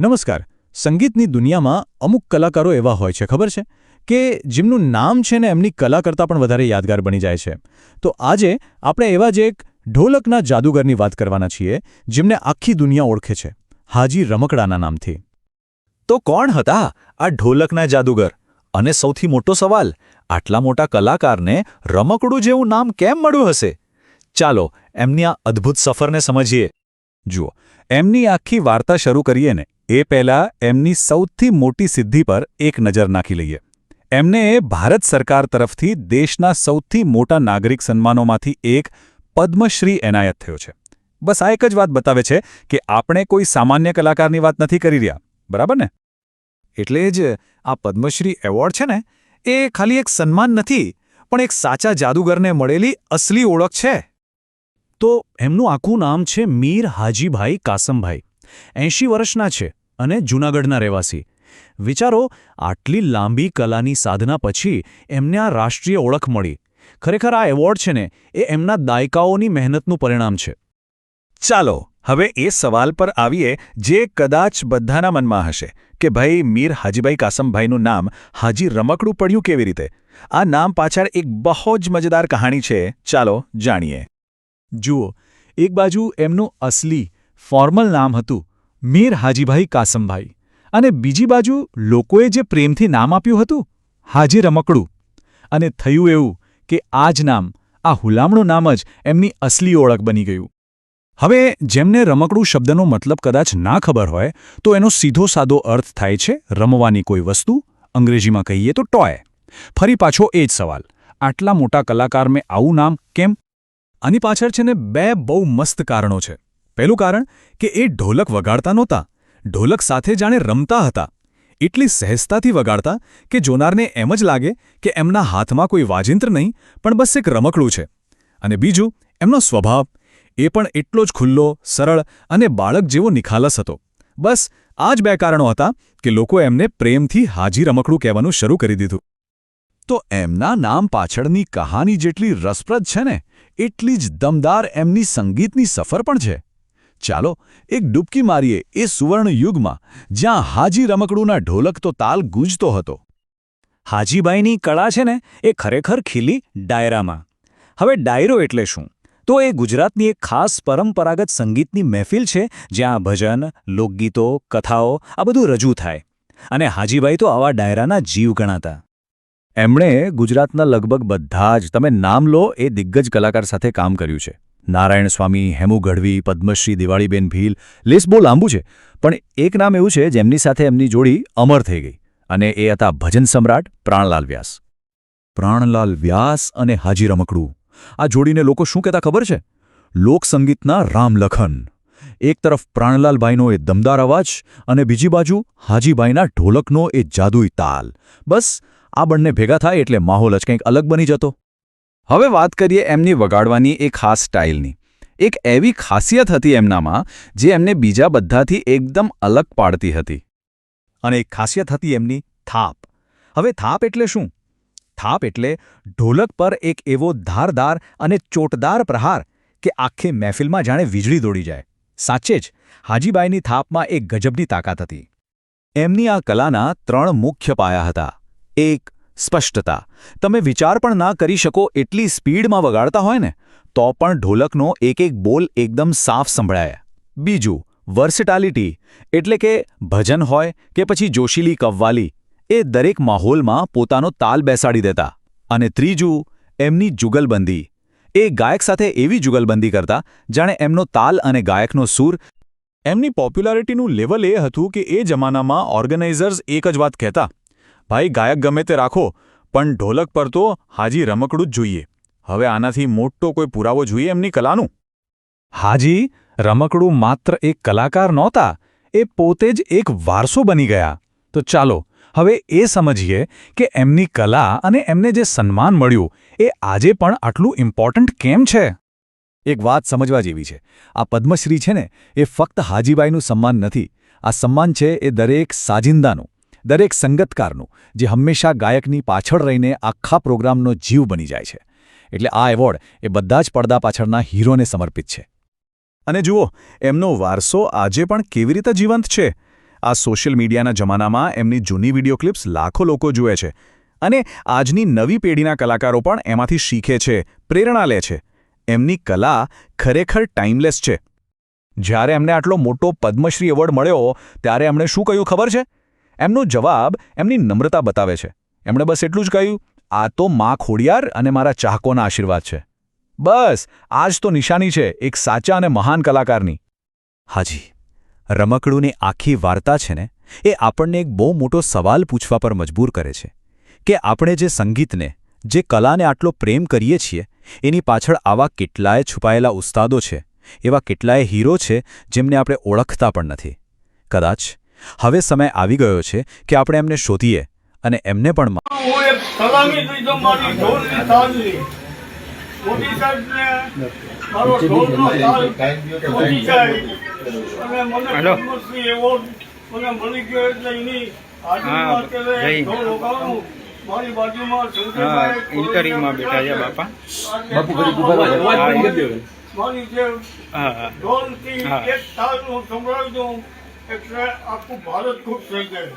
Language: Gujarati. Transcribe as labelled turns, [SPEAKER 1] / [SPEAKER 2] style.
[SPEAKER 1] નમસ્કાર. સંગીતની દુનિયામાં અમુક કલાકારો એવા હોય છે, ખબર છે? કે જેમનું નામ છે ને એમની કલા કરતાં પણ વધારે યાદગાર બની જાય છે. તો આજે આપણે એવા જ એક ઢોલકના જાદુગરની વાત કરવાના છીએ, જેમને આખી દુનિયા ઓળખે છે. હાજી રમકડાના નામથી.
[SPEAKER 2] તો કોણ હતા આ ઢોલકના જાદુગર? અને સૌથી મોટો સવાલ, આટલા મોટા કલાકારને રમકડું જેવું નામ કેમ મળ્યું હશે? ચાલો, એમની આ અદ્ભુત સફરને સમજીએ.
[SPEAKER 1] જુઓ, એમની આખી વાર્તા શરૂ કરીએ ને. એ પહેલાં એમની સૌથી મોટી સિદ્ધિ પર એક નજર નાખી લઈએ. એમને ભારત સરકાર તરફથી દેશના સૌથી મોટા નાગરિક સન્માનોમાંથી એક પદ્મશ્રી એનાયત થયો છે. બસ આ એક જ વાત બતાવે છે કે આપણે કોઈ સામાન્ય કલાકારની વાત નથી કરી રહ્યા, બરાબર ને?
[SPEAKER 2] એટલે જ આ પદ્મશ્રી એવોર્ડ છે ને, એ ખાલી એક સન્માન નથી, પણ એક સાચા જાદુગરને મળેલી અસલી ઓળખ છે.
[SPEAKER 1] તો એમનું આખું નામ છે મીર હાજીભાઈ કાસમભાઈ, એંશી વર્ષના છે. અને જૂનાગઢના રહેવાસી. વિચારો, આટલી લાંબી કલાની સાધના પછી એમને આ રાષ્ટ્રીય ઓળખ મળી. ખરેખર આ એવોર્ડ છે ને, એ એમના દાયકાઓની મહેનતનું પરિણામ છે.
[SPEAKER 2] ચાલો, હવે એ સવાલ પર આવીએ જે કદાચ બધાના મનમાં હશે, કે ભાઈ મીર હાજીભાઈ કાસમભાઈનું નામ હાજી રમકડું પડ્યું કેવી રીતે? આ નામ પાછળ એક બહુ જ મજેદાર કહાણી છે, ચાલો જાણીએ.
[SPEAKER 1] જુઓ, એક બાજુ એમનું અસલી, ફોર્મલ નામ હતું મીર હાજીભાઈ કાસમભાઈ. અને બીજી બાજુ લોકોએ જે પ્રેમથી નામ આપ્યું હતું હાજી રમકડું. અને થયું એવું કે આ જ નામ, આ હુલામણું નામ જ એમની અસલી ઓળખ બની ગયું. હવે જેમને રમકડું શબ્દનો મતલબ કદાચ ના ખબર હોય, તો એનો સીધો સાદો અર્થ થાય છે રમવાની કોઈ વસ્તુ, અંગ્રેજીમાં કહીએ તો ટોય. ફરી પાછો એ જ સવાલ, આટલા મોટા કલાકાર મેં આવું નામ કેમ? આની પાછળ છે ને બે બહુ મસ્ત કારણો છે. પહેલું કારણ કે એ ઢોલક વગાડતા નહોતા. ઢોલક સાથે જાણે રમતા હતા. એટલી સહેજતાથી વગાડતા કે જોનારને એમ જ લાગે કે એમના હાથમાં કોઈ વાજિંત્ર નહીં, પણ બસ એક રમકડું છે. અને બીજું, એમનો સ્વભાવ. એ પણ એટલો જ ખુલ્લો, સરળ અને બાળક જેવો નિખાલસ હતો. બસ, આ જ બે કારણો હતા કે લોકો એમને પ્રેમથી હાજી રમકડું કહેવાનું શરૂ કરી દીધું. તો એમના નામ પાછળની કહાની જેટલી રસપ્રદ છે ને, એટલી જ દમદાર એમની સંગીતની સફર પણ છે. ચાલો એક ડૂબકી મારીએ એ સુવર્ણ યુગમાં જ્યાં હાજી રમકડુંના ઢોલક તો તાલ ગૂંજતો હતો. હાજીબાઈની કળા છે ને, એ ખરેખર ખીલી ડાયરામાં. હવે ડાયરો એટલે શું? તો એ ગુજરાતની એક ખાસ પરંપરાગત સંગીતની મહેફિલ છે, જ્યાં ભજન, લોકગીતો, કથાઓ, આ બધું રજૂ થાય. અને હાજીબાઈ તો આવા ડાયરાના જીવ ગણાતા. એમણે ગુજરાતના લગભગ બધા જ, તમે નામ લો, એ દિગ્ગજ કલાકાર સાથે કામ કર્યું છે. નારાયણ સ્વામી, હેમુ ગઢવી, પદ્મશ્રી, દિવાળીબેન ભીલ લેસ બહુ લાંબુ છે, પણ એક નામ એવું છે જેમની સાથે એમની જોડી અમર થઈ ગઈ અને એ હતા ભજન સમ્રાટ પ્રાણલાલ વ્યાસ. પ્રાણલાલ વ્યાસ અને હાજી રમકડું આ જોડીને લોકો શું કહેતા ખબર છે? લોકસંગીતના રામલખન. એક તરફ પ્રાણલાલભાઈનો એ દમદાર અવાજ અને બીજી બાજુ હાજીભાઈના ઢોલકનો એ જાદુઈ તાલ. બસ, આ બંને ભેગા થાય એટલે માહોલ જ કંઈક અલગ બની જતો. હવે વાત કરીએ એમની વગાડવાની એક ખાસ સ્ટાઇલની. એક એવી ખાસિયત હતી એમનામાં, જે એમને બીજા બધાથી એકદમ અલગ પાડતી હતી. અને એક ખાસિયત હતી એમની થાપ. હવે થાપ એટલે શું? થાપ એટલે ઢોલક પર એક એવો ધારદાર અને ચોટદાર પ્રહાર કે આખી મહેફિલમાં જાણે વીજળી દોડી જાય. સાચે જ, હાજીબાઈની થાપમાં એક ગજબની તાકાત હતી. એમની આ કલાના ત્રણ મુખ્ય પાયા હતા. એક સ્પષ્ટતા. તમે વિચાર પણ ના કરી શકો એટલી સ્પીડમાં વગાડતા હોય ને, તો પણ ઢોલકનો એક એક બોલ એકદમ સાફ સંભળાય. બીજું, વર્સિટાલિટી, એટલે કે ભજન હોય કે પછી જોશીલી કવ્વાલી, એ દરેક માહોલમાં પોતાનો તાલ બેસાડી દેતા. અને ત્રીજું, એમની જુગલબંધી. એ ગાયક સાથે એવી જુગલબંધી કરતા, જાણે એમનો તાલ અને ગાયકનો સૂર એમની પોપ્યુલારિટીનું લેવલ એ હતું કે એ જમાનામાં ઓર્ગેનાઇઝર્સ એક જ વાત કહેતા ભાઈ ગાયક ગમે તે રાખો, પણ ઢોલક પર તો હાજી રમકડું જ જોઈએ. હવે આનાથી મોટો કોઈ પુરાવો જોઈએ એમની કલાનું? હાજી, રમકડું માત્ર એક કલાકાર નહોતા, એ પોતે જ એક વારસો બની ગયા. તો ચાલો, હવે એ સમજીએ કે એમની કલા અને એમને જે સન્માન મળ્યું, એ આજે પણ આટલું ઇમ્પોર્ટન્ટ કેમ છે? એક વાત સમજવા જેવી છે. આ પદ્મશ્રી છે ને, એ ફક્ત હાજીબાઈનું સન્માન નથી, આ સન્માન છે એ દરેક સાજિંદાનું. દરેક સંગતકારનું, જે હંમેશા ગાયકની પાછળ રહીને આખા પ્રોગ્રામનો જીવ બની જાય છે. એટલે આ એવોર્ડ એ બધા જ પડદા પાછળના હીરોને સમર્પિત છે. અને જુઓ, એમનો વારસો આજે પણ કેવી રીતે જીવંત છે? આ સોશિયલ મીડિયાના જમાનામાં એમની જૂની વીડિયો ક્લિપ્સ લાખો લોકો જુએ છે. અને આજની નવી પેઢીના કલાકારો પણ એમાંથી શીખે છે, પ્રેરણા લે છે. એમની કલા ખરેખર ટાઈમલેસ છે. જ્યારે એમને આટલો મોટો પદ્મશ્રી એવોર્ડ મળ્યો, ત્યારે એમણે શું કહ્યું ખબર છે? એમનો જવાબ એમની નમ્રતા બતાવે છે. એમણે બસ એટલું જ કહ્યું, આ તો મા ખોડિયાર અને મારા ચાહકોના આશીર્વાદ છે. બસ આ જ તો નિશાની છે, એક સાચા અને મહાન કલાકારની.
[SPEAKER 3] હાજી, રમકડુંની આખી વાર્તા છે ને, એ આપણને એક બહુ મોટો સવાલ પૂછવા પર મજબૂર કરે છે. કે આપણે જે સંગીતને, જે કલાને આટલો પ્રેમ કરીએ છીએ, એની પાછળ આવા કેટલાય છુપાયેલા ઉસ્તાદો છે, એવા કેટલાય હીરો છે જેમને આપણે ઓળખતા પણ નથી. કદાચ હવે સમય આવી ગયો છે કે આપણે એમને શોધીએ અને એમને પણ
[SPEAKER 4] મારી બાજુમાં
[SPEAKER 5] ઇન્ટરવ્યુમાં બેઠા છે બાપા.
[SPEAKER 4] મારી જે
[SPEAKER 5] હા હા.
[SPEAKER 4] ઢોલથી એક તાલ સંભળાવી દઉં. એટલે આખું ભારત ખુશ થઈ જાય